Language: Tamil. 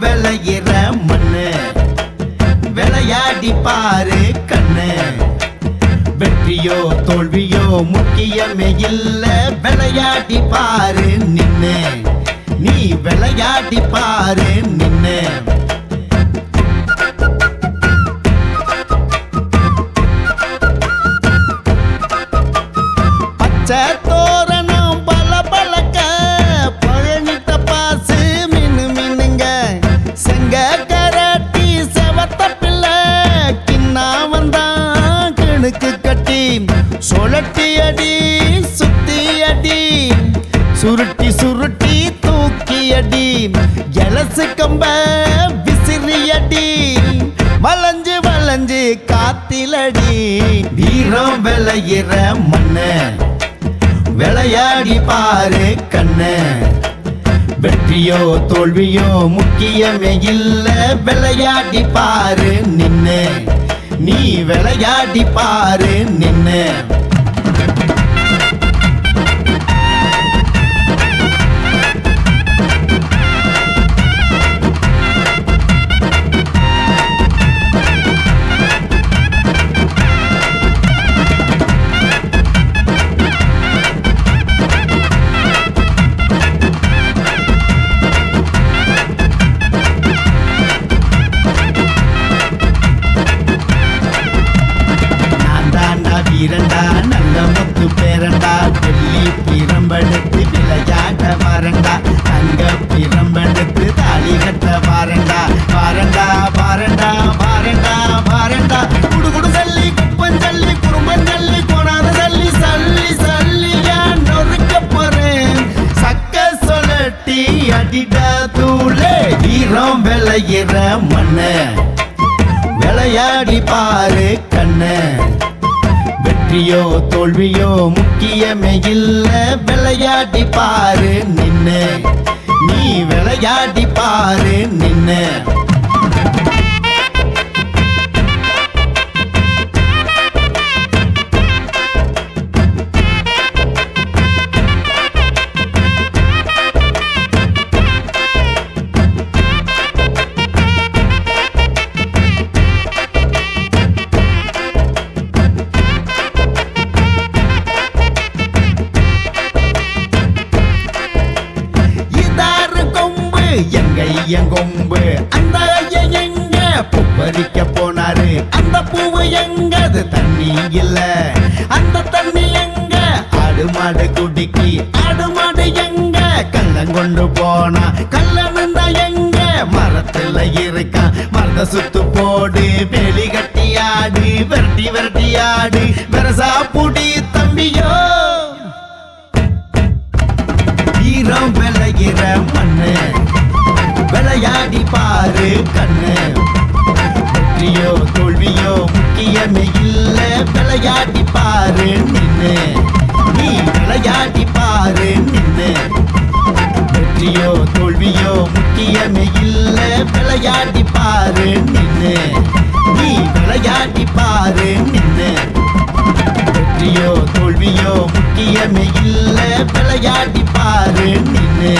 விளையிற மண்ணு. விளையாடி பாரு கண்ணு. வெற்றியோ தோல்வியோ முக்கியமே இல்ல. விளையாடி பாரு நின்னு. நீ விளையாடி பாரு நின்னு. கிணுக்கு சுழட்டி அடி சுத்தி அடி சுருட்டி சுருட்டி தூக்கி அடி எலசு கம்ப விசிறி அடி வளைஞ்சு வளைஞ்சு காத்திலடி. வீரம் விளையிற மண்ணு விளையாடி பாரு கண்ணு. வெற்றியோ தோல்வியோ முக்கியமே இல்ல விளையாடி பாரு நின்னு. நீ விளையாடி பாரு நின்னு. விளையிற மண்ணு. விளையாடி பாரு கண்ணு. வெற்றியோ தோல்வியோ முக்கியமே இல்ல. விளையாடி பாரு நின்னு நீ விளையாடி பாரு நின்னு ஐயன் கொம்பு அந்த ஐயன் எங்க? பூப்பறிக்க போனாரு. அந்த பூவு எங்க? அது தண்ணி இல்ல. அந்த தண்ணி எங்க? ஆடு மாடு குடிக்கி ஆடு மாடு எங்க? கள்ளம் கொண்டு போனா கள்ளம் இருந்தா எங்க? மரத்துல இருக்கான் மரத சுத்து போடு. வெளி கட்டி ஆடு விரட்டி விரட்டி ஆடு. வெரசா புடி தம்பியோ. வீரம் விளைகிற மண்ணு. விளையாடி பாரு கண்ணு. வெற்றியோ தோல்வியோ முக்கியமே இல்ல. விளையாடி பாரு நின்னு. நீ விளையாடி பாரு நின்னு. வெற்றியோ தோல்வியோ முக்கியமே இல்ல. விளையாடி பாரு நின்னு. நீ விளையாடி பாரு நின்னு. வெற்றியோ தோல்வியோ முக்கியமே இல்ல. விளையாடி பாரு நின்னு.